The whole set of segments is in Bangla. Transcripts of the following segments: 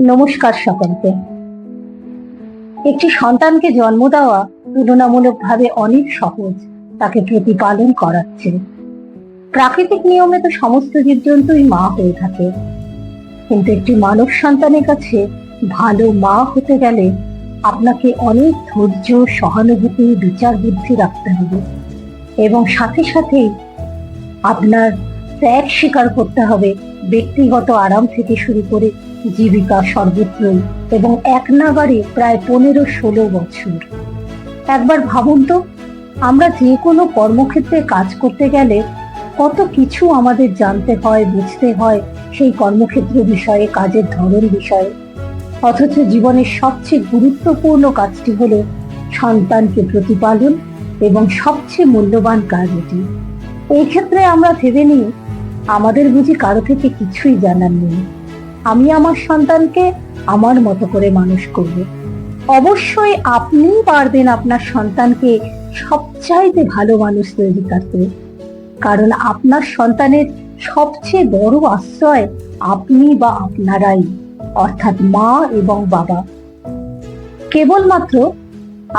নমস্কার সকলকে। একটি সন্তানকে জন্ম দেওয়া তুলনামূলকভাবে অনেক সহজ, তাকে প্রতিপালন করাচ্ছে। প্রাকৃতিক নিয়মে তো সমস্ত জীবজন্তুই মা হয়ে থাকে। কিন্তু একটি মানব সন্তানের কাছে ভালো মা হতে গেলে আপনাকে অনেক ধৈর্য, সহানুভূতি, বিচার বুদ্ধি রাখতে হবে। এবং সাথে সাথেই আপনার ত্যাগ স্বীকার করতে হবে, ব্যক্তিগত আরাম থেকে শুরু করে জীবিকা সর্বত্রই এবং এক নাগারে প্রায় পনেরো ষোলো বছর। একবার ভাবুন তো, আমরা যে কোনো কর্মক্ষেত্রে কাজ করতে গেলে কত কিছু আমাদের জানতে হয়, বুঝতে হয় সেই কর্মক্ষেত্র বিষয়ে, কাজের ধরন বিষয়ে। অথচ জীবনের সবচেয়ে গুরুত্বপূর্ণ কাজটি হলো সন্তানকে প্রতিপালন এবং সবচেয়ে মূল্যবান কাজ এটি। এই ক্ষেত্রে আমরা ভেবে নিই, আমাদের বুঝি কারও থেকে কিছুই জানার নেই। আমি আমার সন্তানকে আমার মতো করে মানুষ করব। অবশ্যই আপনি পারবেন আপনার সন্তানকে সবচাইতে ভালো মানুষ তৈরি করতে। কারণ আপনার সন্তানের সবচেয়ে বড় আশ্রয় আপনি বা আপনারাই, অর্থাৎ মা এবং বাবা। কেবলমাত্র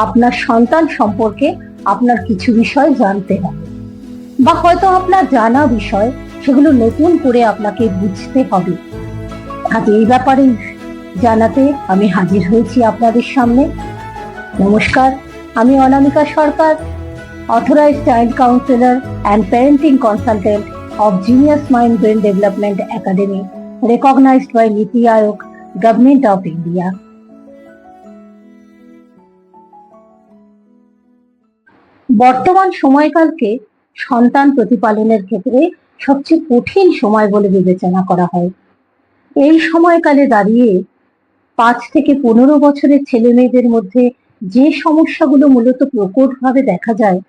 আপনার সন্তান সম্পর্কে আপনার কিছু বিষয় জানতে হবে, বা হয়তো আপনার জানা বিষয়, সেগুলো নতুন করে আপনাকে বুঝতে হবে। আজ এই ব্যাপারে জানাতে আমি হাজির হয়েছি আপনাদের সামনে। নমস্কার, আমি Anamika Sarkar authorize child counsellor and parenting consultant of genius mind brain development academy recognized by NITI Aayog government of India বর্তমান সময়কালকে সন্তান প্রতিপালনের ক্ষেত্রে সবচেয়ে কঠিন সময় বলে বিবেচনা করা হয়। এই সময়কালে দাঁড়িয়ে পাঁচ থেকে পনেরো বছরের ছেলে মেয়েদের মধ্যে যে সমস্যাগুলো মূলত প্রকটভাবে দেখা যায়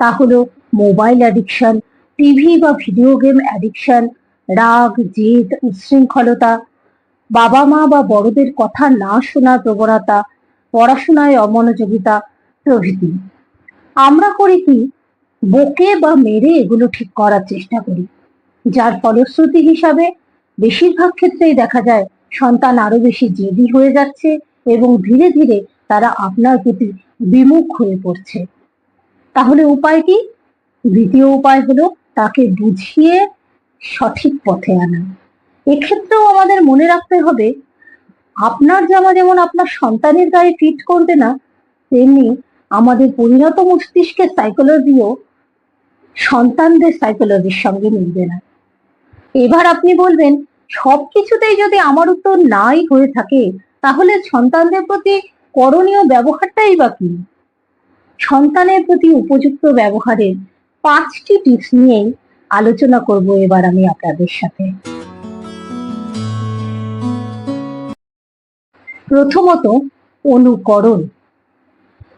তা হলো মোবাইল অ্যাডিকশন, টিভি বা ভিডিও গেম অ্যাডিকশন, রাগ, জেদ, উচ্ছৃঙ্খলতা বাবা মা বা বড়দের কথা না শোনার প্রবণতা, পড়াশোনায় অমনোযোগিতা প্রভৃতি। আমরা করি কি, বকে বা মেরে এগুলো ঠিক করার চেষ্টা করি, যার ফলশ্রুতি হিসাবে বেশিরভাগ ক্ষেত্রেই দেখা যায় সন্তান আরও বেশি জেদি হয়ে যাচ্ছে এবং ধীরে ধীরে তারা আপনার প্রতি বিমুখ হয়ে পড়ছে। তাহলে উপায় কি? দ্বিতীয় উপায় হলো তাকে বুঝিয়ে সঠিক পথে আনা। এক্ষেত্রেও আমাদের মনে রাখতে হবে, আপনার জামা যেমন আপনার সন্তানের গায়ে ফিট করবে না, তেমনি আমাদের পরিণত মস্তিষ্কের সাইকোলজিও সন্তানদের সাইকোলজির সঙ্গে মিলবে না। এবার আপনি বলবেন সবকিছুতেই যদি আমার উত্তর নাই হয়ে থাকে, তাহলে সন্তানদের প্রতি করণীয় ব্যবহারটাই বা কি? সন্তানের প্রতি উপযুক্ত ব্যবহারের পাঁচটি টিপস নিয়েই আলোচনা করব এবার আমি আপনাদের সাথে। প্রথমত, অনুকরণ।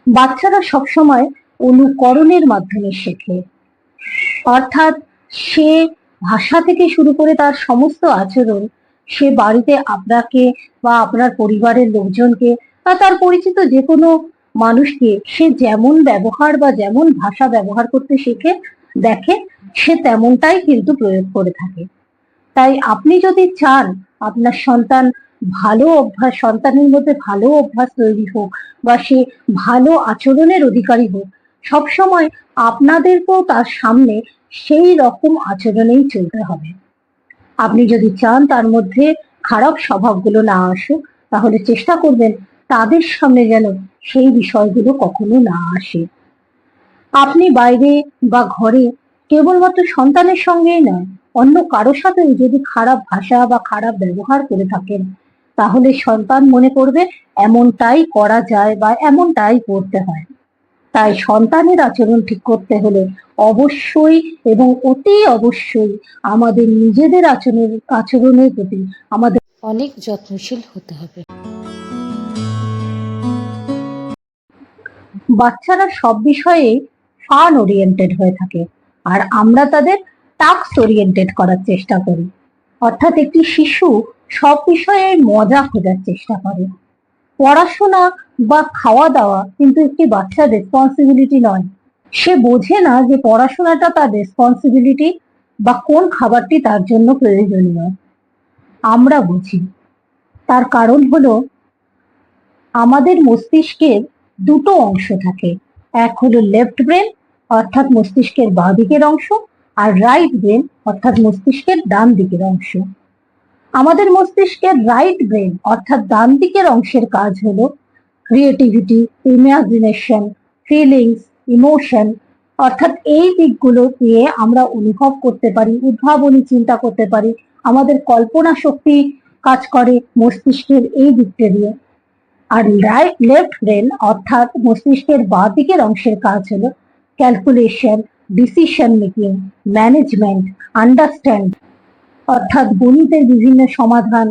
বাচ্চারা সবসময় অনুকরণের মাধ্যমে শেখে। অর্থাৎ সে ভাষা থেকে শুরু করে তার সমস্ত আচরণ সে বাড়িতে আপনাকে বা আপনার পরিবারের লোকজনকে বা তার পরিচিত যে কোনো মানুষকে সে যেমন ব্যবহার বা যেমন ভাষা ব্যবহার করতে শেখে, দেখে, সে তেমনটাই কিন্তু প্রয়োগ করে থাকে। তাই আপনি যদি চান আপনার সন্তান ভালো অভ্যাস, সন্তানের মধ্যে ভালো অভ্যাস তৈরি হোক বা সে ভালো আচরণের অধিকারী হোক, সবসময় আপনাদেরকেও তার সামনে সেই রকম আচরণেই চলতে হবে। আপনি যদি চান তার মধ্যে খারাপ স্বভাবগুলো না আসুক, তাহলে চেষ্টা করবেন তাদের সামনে যেন সেই বিষয়গুলো কখনো না আসে। আপনি বাইরে বা ঘরে কেবলমাত্র সন্তানের সঙ্গেই নয়, অন্য কারোর সাথেও যদি খারাপ ভাষা বা খারাপ ব্যবহার করে থাকেন, তাহলে সন্তান মনে করবে, এমনটাই করা যায় বা এমনটাই করতে হয়। তাই সন্তানের আচরণ ঠিক করতে হলে অবশ্যই এবং অতি অবশ্যই আমাদের নিজেদের আচরণের আচরণের প্রতি আমাদের অনেক যত্নশীল হতে হবে। বাচ্চারা সব বিষয়ে ফান ওরিয়েন্টেড হয়ে থাকে আর আমরা তাদের টাস্ক ওরিয়েন্টেড করার চেষ্টা করি। অর্থাৎ একটি শিশু সব বিষয়ে মজা খোঁজার চেষ্টা করে। পড়াশোনা বা খাওয়া দাওয়া কিন্তু একটি বাচ্চার রেসপন্সিবিলিটি নয়। সে বোঝে না যে পড়াশোনাটা তার রেসপন্সিবিলিটি বা কোন খাবারটি তার জন্য প্রয়োজনীয়। আমরা বুঝি। তার কারণ হলো, আমাদের মস্তিষ্কের দুটো অংশ থাকে। এক হলো লেফট ব্রেন অর্থাৎ মস্তিষ্কের বাঁ দিকের অংশ, আর রাইট ব্রেন অর্থাৎ মস্তিষ্কের ডান দিকের অংশ। আমাদের মস্তিষ্কের রাইট ব্রেন অর্থাৎ ডান দিকের অংশের কাজ হলো ক্রিয়েটিভিটি ইমাজিনেশন ফিলিংস ইমোশন অর্থাৎ এই দিকগুলো দিয়ে আমরা অনুভব করতে পারি, উদ্ভাবনী চিন্তা করতে পারি, আমাদের কল্পনা শক্তি কাজ করে মস্তিষ্কের এই দিকটা দিয়ে। আর রাইট লেফট ব্রেন অর্থাৎ মস্তিষ্কের বাঁ দিকের অংশের কাজ হলো calculation decision making management understand অর্থাৎ গণিতের বিভিন্ন সমাধান,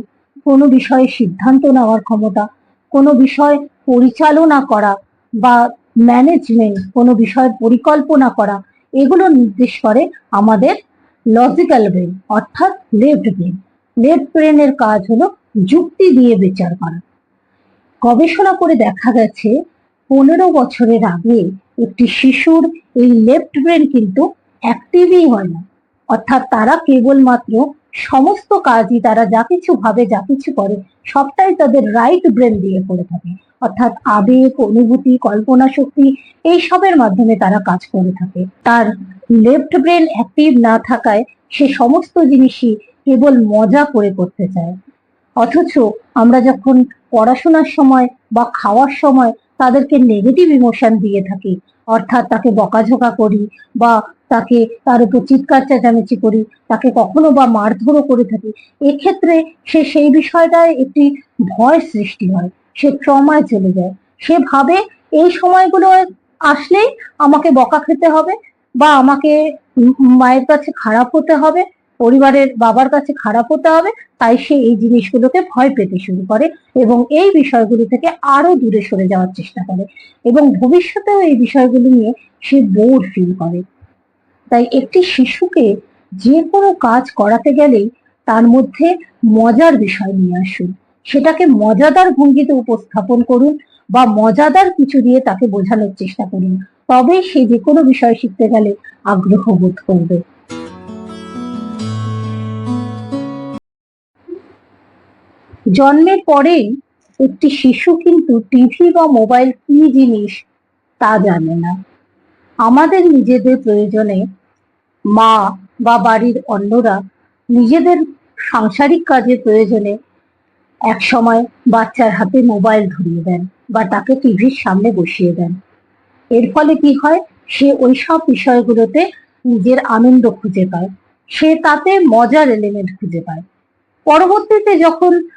কোনো বিষয়ে সিদ্ধান্ত নেওয়ার ক্ষমতা, কোনো বিষয় পরিচালনা করা বা ম্যানেজমেন্ট কোনো বিষয়ের পরিকল্পনা করা, এগুলো নির্দেশ করে আমাদের লজিক্যাল ব্রেন অর্থাৎ লেফট ব্রেন লেফট ব্রেনের কাজ হলো যুক্তি দিয়ে বিচার করা। গবেষণা করে দেখা গেছে, পনেরো বছরের আগে একটি শিশুর এই লেফট ব্রেন কিন্তু অ্যাক্টিভই হয় না। অর্থাৎ তারা কেবলমাত্র সমস্ত কাজই তারা যা কিছু ভাবে, যা কিছু করে, সবটাই তাদের রাইট ব্রেন দিয়ে করে থাকে। অর্থাৎ আবেগ, অনুভূতি, কল্পনা শক্তি এইসবের মাধ্যমে তারা কাজ করে থাকে। তার লেফট ব্রেন অ্যাক্টিভ না থাকায় সে সমস্ত জিনিসই কেবল মজা করে করতে চায়। অথচ আমরা যখন পড়াশোনার সময় বা খাওয়ার সময় তাদেরকে নেগেটিভ ইমোশন দিয়ে থাকি, অর্থাৎ তাকে বকাঝকা করি বা তাকে তার উপর চিৎকার চেঁচামেচি করি, তাকে কখনো বা মারধরও করে থাকি, এক্ষেত্রে সে সেই বিষয়টায় একটি ভয় সৃষ্টি হয়। সে ট্রমায় চলে যায়। সে ভাবে এই সময়গুলো আসলেই আমাকে বকা খেতে হবে বা আমাকে মায়ের কাছে খারাপ হতে হবে, পরিবারের বাবার কাছে খারাপ হতে হবে, তাই সে এই জিনিসগুলোকে ভয় পেতে শুরু করে এবং এই বিষয়গুলি থেকে আরও দূরে সরে যাওয়ার চেষ্টা করে এবং ভবিষ্যতেও এই বিষয়গুলি নিয়ে সে বোর ফিল করে। তাই একটি শিশুকে যে কোনো কাজ করাতে গেলেই তার মধ্যে মজার বিষয় নিয়ে আসুন। সেটাকে মজাদার ভঙ্গিতে উপস্থাপন করুন বা মজাদার কিছু দিয়ে তাকে বোঝানোর চেষ্টা করুন। তবেই সে যে কোনো বিষয় শিখতে গেলে আগ্রহ বোধ করবে। জন্মের পরেই একটি শিশু কিন্তু টিভি বা মোবাইল কি জিনিস তা জানে না। আমাদের নিজেদের প্রয়োজনে মা বা বাড়ির অন্যরা নিজেদের সাংসারিক কাজের প্রয়োজনে এক সময় বাচ্চার হাতে মোবাইল ধরিয়ে দেন বা তাকে টিভির সামনে বসিয়ে দেন। এর ফলে কি হয়? সে ওই সব বিষয়গুলোতে নিজের আনন্দ খুঁজে পায়। সে তাতে মজার এলিমেন্ট খুঁজে পায়। পরবর্তীতে যখন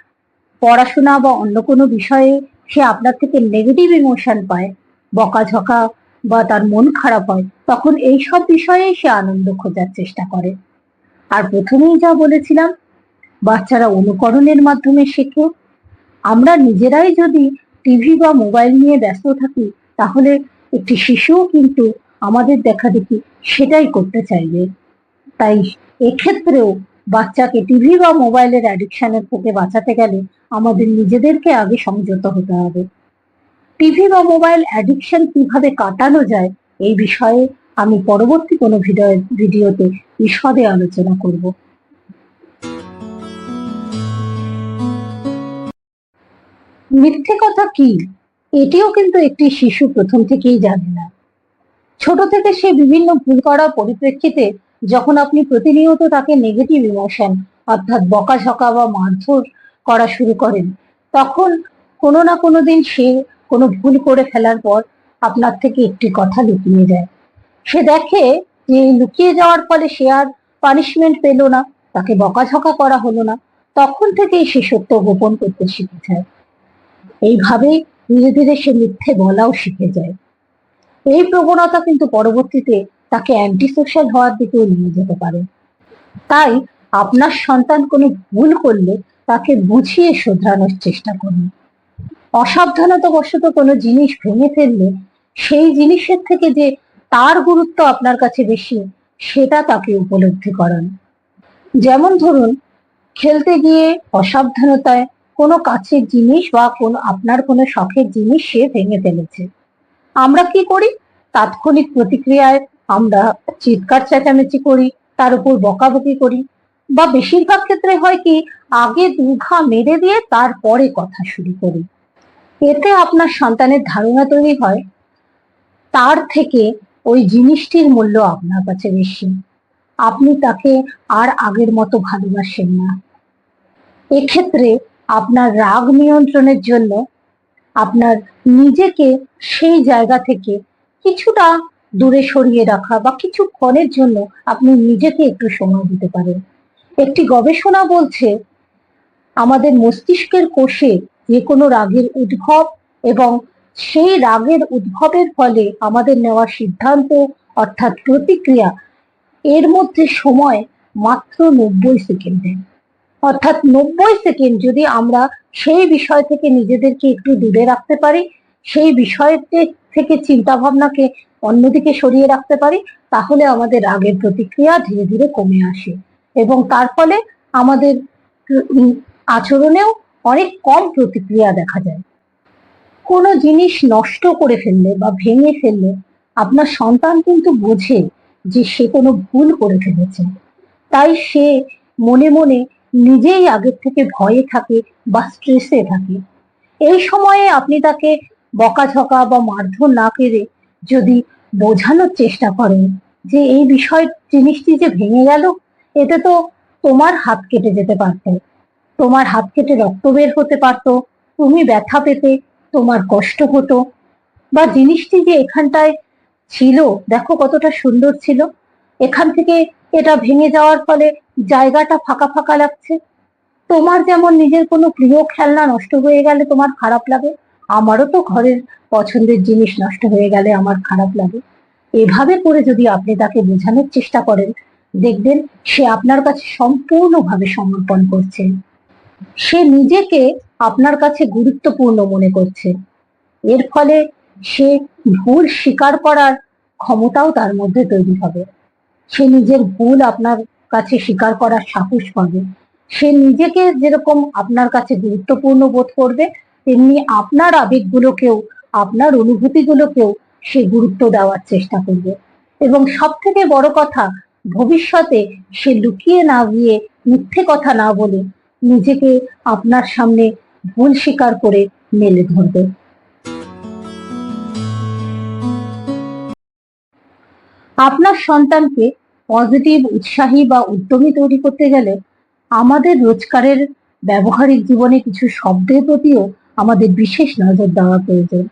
পড়াশোনা বা অন্য কোনো বিষয়ে সে আপনার থেকে নেগেটিভ ইমোশন পায়, বকাঝকা বা তার মন খারাপ হয়, তখন এই সব বিষয়ে সে আনন্দ খোঁজার চেষ্টা করে। আর প্রথমেই যা বলেছিলাম বাচ্চারা অনুকরণের মাধ্যমে শেখে। আমরা নিজেরাই যদি টিভি বা মোবাইল নিয়ে ব্যস্ত থাকি, তাহলে একটি শিশুও কিন্তু আমাদের দেখা দেখি সেটাই করতে চাইবে। তাই এক্ষেত্রেও বাচ্চাকে টিভি বা মোবাইলের অ্যাডিকশনের থেকে বাঁচাতে গেলে আমাদের নিজেদেরকে আগে সংযত হতে হবে। টিভি বা মোবাইল অ্যাডিকশন কীভাবে কাটানো যায়, এই বিষয়ে আমি পরবর্তী কোনো ভিডিও ভিডিওতে বিশদে আলোচনা করব। মিথ্যে কথা কি? এটিও কিন্তু একটি শিশু প্রথম থেকেই জানে না। ছোট থেকে সে বিভিন্ন ভুল করার পরিপ্রেক্ষিতে যখন আপনি প্রতিনিয়ত তাকে নেগেটিভ ইমোশন অর্থাৎ বকাঝকা বা মারধর করা শুরু করেন, তখন কোনো না কোনো দিন সে কোনো ভুল করে ফেলার পর আপনার থেকে একটি কথা লুকিয়ে যায়। সে দেখে যে লুকিয়ে যাওয়ার ফলে সে আর পানিশমেন্ট পেল না, তাকে বকাঝকা করা হলো না। তখন থেকেই সে সত্য গোপন করতে শিখে যায়। এইভাবেই ধীরে ধীরে সে মিথ্যে বলাও শিখে যায়। এই প্রবণতা কিন্তু পরবর্তীতে তাকে অ্যান্টি সোশ্যাল হওয়ার দিকেও নিয়ে যেতে পারে। তাই আপনার সন্তান কোনো ভুল করলে তাকে বুঝিয়ে শোধরানোর চেষ্টা করুন। অসাবধানতা বশত কোনো জিনিস ভেঙে ফেললে সেই জিনিসের থেকে যে তার গুরুত্ব আপনার কাছে বেশি, সেটা তাকে উপলব্ধি করান। যেমন ধরুন, খেলতে গিয়ে অসাবধানতায় কোনো কাছের জিনিস বা কোনো, আপনার কোনো শখের জিনিস সে ভেঙে ফেলেছে। আমরা কি করি? তাৎক্ষণিক প্রতিক্রিয়ায় আমরা চিৎকার চেঁচামেচি করি, তার উপর বকাবকি করি। বা বেশিরভাগ ক্ষেত্রে হয় কি, আগে দুঘা মেরে দিয়ে তারপরে কথা শুরু করি। এতে আপনার সন্তানের ধারণা তৈরি হয়। তার থেকে ওই জিনিসটির মূল্য আপনার কাছে বেশি। আপনি তাকে আর আগের মতো ভালোবাসেন না। এক্ষেত্রে আপনার রাগ নিয়ন্ত্রণের জন্য আপনার নিজেকে সেই জায়গা থেকে কিছুটা দূরে সরিয়ে রাখা বা কিছুক্ষণের জন্য আপনি নিজেকে একটু সময় দিতে পারেন। একটি গবেষণা বলছে, আমাদের মস্তিষ্কের কোষে যে কোনো রাগের উদ্ভব এবং সেই রাগের উদ্ভবের ফলে আমাদের নেওয়া সিদ্ধান্ত অর্থাৎ প্রতিক্রিয়া এর মধ্যে সময় মাত্র নব্বই সেকেন্ডের। অর্থাৎ নব্বই সেকেন্ড যদি আমরা সেই বিষয় থেকে নিজেদেরকে একটু দূরে রাখতে পারি, সেই বিষয়টি থেকে চিন্তা ভাবনাকে অন্যদিকে সরিয়ে রাখতে পারি, তাহলে আমাদের রাগের প্রতিক্রিয়া ধীরে ধীরে কমে আসে। এবং তার ফলে আমাদের আচরণেও অনেক কম প্রতিক্রিয়া দেখা যায়। কোনো জিনিস নষ্ট করে ফেললে বা ভেঙে ফেললে আপনার সন্তান কিন্তু বোঝে যে সে কোনো ভুল করে ফেলেছে। তাই সে মনে মনে নিজেই আগের থেকে ভয়ে থাকে বা স্ট্রেসে থাকে। এই সময়ে আপনি তাকে বকাঝকা বা মারধর না করে যদি বোঝানোর চেষ্টা করেন যে এই বিষয় জিনিসটি যে ভেঙে গেল, এতে তো তোমার হাত কেটে যেতে পারতো। তোমার হাত কেটে রক্ত বের হতে পারতো। তুমি ব্যথা পেতে তোমার কষ্ট হতো। বা জিনিসটি যে এখানটায় ছিল, দেখো কতটা সুন্দর ছিল। এখান থেকে এটা ভেঙে যাওয়ার ফলে জায়গাটা ফাঁকা ফাঁকা লাগছে। তোমার যেমন নিজের কোনো প্রিয় খেলনা নষ্ট হয়ে গেলে তোমার খারাপ লাগে, আমারও তো ঘরের পছন্দের জিনিস নষ্ট হয়ে গেলে আমার খারাপ লাগে। এভাবে করে যদি আপনি তাকে বোঝানোর চেষ্টা করেন, দেখবেন সে আপনার কাছে সম্পূর্ণভাবে সমর্পণ করছে। সে নিজেকে আপনার কাছে গুরুত্বপূর্ণ মনে করছে। এর ফলে সে ভুল স্বীকার করার ক্ষমতাও তার মধ্যে তৈরি হবে। সে নিজের ভুল আপনার কাছে স্বীকার করার সাহস পাবে। সে নিজেকে যেরকম আপনার কাছে গুরুত্বপূর্ণ বোধ করবে, তেমনি আপনার আবেগগুলোকেও, আপনার অনুভূতিগুলোকেও সে গুরুত্ব দেওয়ার চেষ্টা করবে। এবং সব থেকে বড় কথা, ভবিষ্যতে সে লুকিয়ে না গিয়ে মিথ্যে কথা না বলে নিজেকে আপনার সামনে ভুল স্বীকার করে মেলে ধরবে। আপনার সন্তানকে পজিটিভ উৎসাহী বা উদ্যমী তৈরি করতে গেলে আমাদের রোজকারের ব্যবহারিক জীবনে কিছু শব্দের প্রতিও আমাদের বিশেষ নজর দেওয়া প্রয়োজন।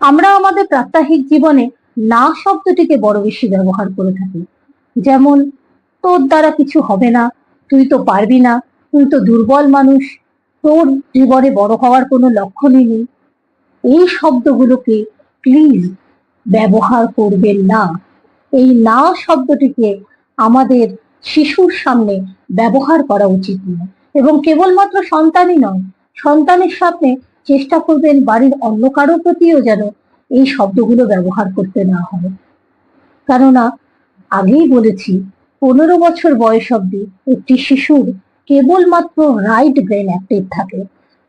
আমরা আমাদের প্রাত্যহিক জীবনে না শব্দটিকে বড় বেশি ব্যবহার করে থাকি। যেমন, তোর দ্বারা কিছু হবে না, তুই তো পারবি না, তুই তো দুর্বল মানুষ, তোর জীবনে বড় হওয়ার কোনো লক্ষণই নেই। এই শব্দগুলোকে প্লিজ ব্যবহার করবেন না। এই না শব্দটিকে আমাদের শিশুর সামনে ব্যবহার করা উচিত নয়। এবং কেবলমাত্র সন্তানই নয়, সন্তানের সামনে চেষ্টা করবেন বাড়ির অন্য কারও প্রতিও যেন এই শব্দগুলো ব্যবহার করতে না হয়। কেননা, আগেই বলেছি, পনেরো বছর বয়স অব্দি একটি শিশুর কেবলমাত্র রাইট ব্রেন অ্যাক্টিভ থাকে।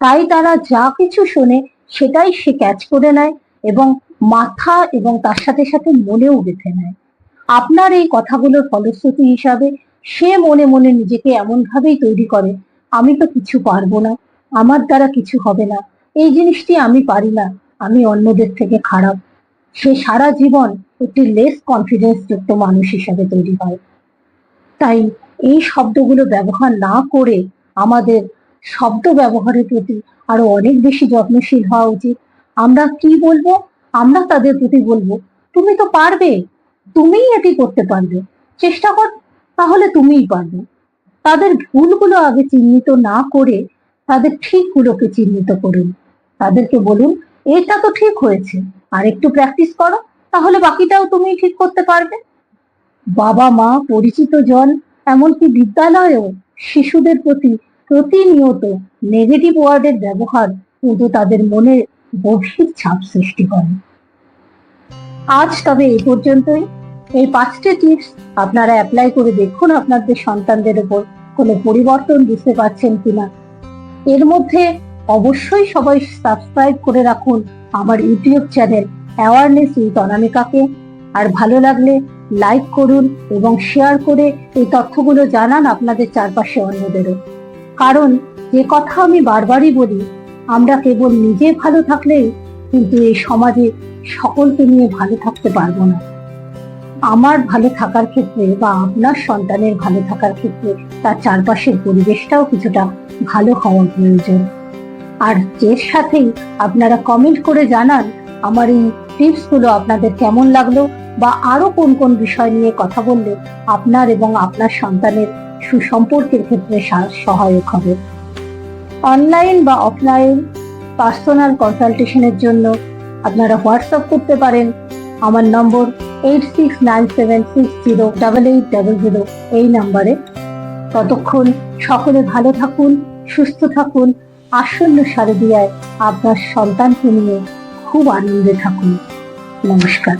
তাই তারা যা কিছু শোনে সেটাই সে ক্যাচ করে নেয় এবং মাথা এবং তার সাথে সাথে মনেও গেঁথে নেয়। আপনার এই কথাগুলোর ফলশ্রুতি হিসাবে সে মনে মনে নিজেকে এমন ভাবেই তৈরি করে, আমি তো কিছু পারব না, আমার দ্বারা কিছু হবে না, এই জিনিসটি আমি পারি না, আমি অন্যদের থেকে খারাপ। সে সারা জীবন একটি লেস কনফিডেন্স যুক্ত মানুষ হিসাবে তৈরি হয়। তাই এই শব্দগুলো ব্যবহার না করে আমাদের শব্দ ব্যবহারের প্রতি আরও অনেক বেশি যত্নশীল হওয়া উচিত। আমরা কি বলব? আমরা তাদের প্রতি বলব, তুমি তো পারবে। তুমিই এটি করতে পারবে। চেষ্টা কর, তাহলে তুমিই পারবে। তাদের ভুলগুলো আগে চিহ্নিত না করে তাদের ঠিকগুলোকে চিহ্নিত করুন। তাদেরকে বলুন, এটা তো ঠিক হয়েছে, আর একটু প্র্যাকটিস করো, তাহলে বাকিটাও তুমি ঠিক করতে পারবে। বাবা মা, পরিচিত জন, এমনকি বিদ্যালয়েও শিশুদের প্রতি প্রতিনিয়ত নেগেটিভ ওয়ার্ডের ব্যবহার কিন্তু তাদের মনে গভীর ছাপ সৃষ্টি করে। আজ তবে এই পর্যন্তই। এই পাঁচটি টিপস আপনারা অ্যাপ্লাই করে দেখুন আপনাদের সন্তানদের উপর কোনো পরিবর্তন বুঝতে পারছেন কিনা। এর মধ্যে অবশ্যই সবাই সাবস্ক্রাইব করে রাখুন আমার ইউটিউব চ্যানেল অ্যাওয়ারনেস উইথ অনামিকাকে আর ভালো লাগলে লাইক করুন এবং শেয়ার করে এই তথ্যগুলো জানান আপনাদের চারপাশে অন্যদেরও। কারণ যে কথা আমি বারবারই বলি, আমরা কেবল নিজে ভালো থাকলেই কিন্তু এই সমাজে সকলকে নিয়ে ভালো থাকতে পারব না। আমার ভালো থাকার ক্ষেত্রে বা আপনার সন্তানের ভালো থাকার ক্ষেত্রে তার চারপাশের পরিবেশটাও কিছুটা ভালো হওয়া প্রয়োজন। আর এর সাথেই আপনারা কমেন্ট করে জানান আমার এই টিপসগুলো আপনাদের কেমন লাগল বা আরও কোন কোন বিষয় নিয়ে কথা বললে আপনার এবং আপনার সন্তানের সুসম্পর্কের ক্ষেত্রে সহায়ক হবে। অনলাইন বা অফলাইন পার্সোনাল কনসালটেশনের জন্য আপনারা হোয়াটসঅ্যাপ করতে পারেন। আমার number eight six nine seven six zero double eight double zero এই নাম্বারে ততক্ষণ সকলে ভালো থাকুন, সুস্থ থাকুন, আসন্ন শারদিয়ায় আপনার সন্তানকে নিয়ে খুব আনন্দে থাকুন। নমস্কার।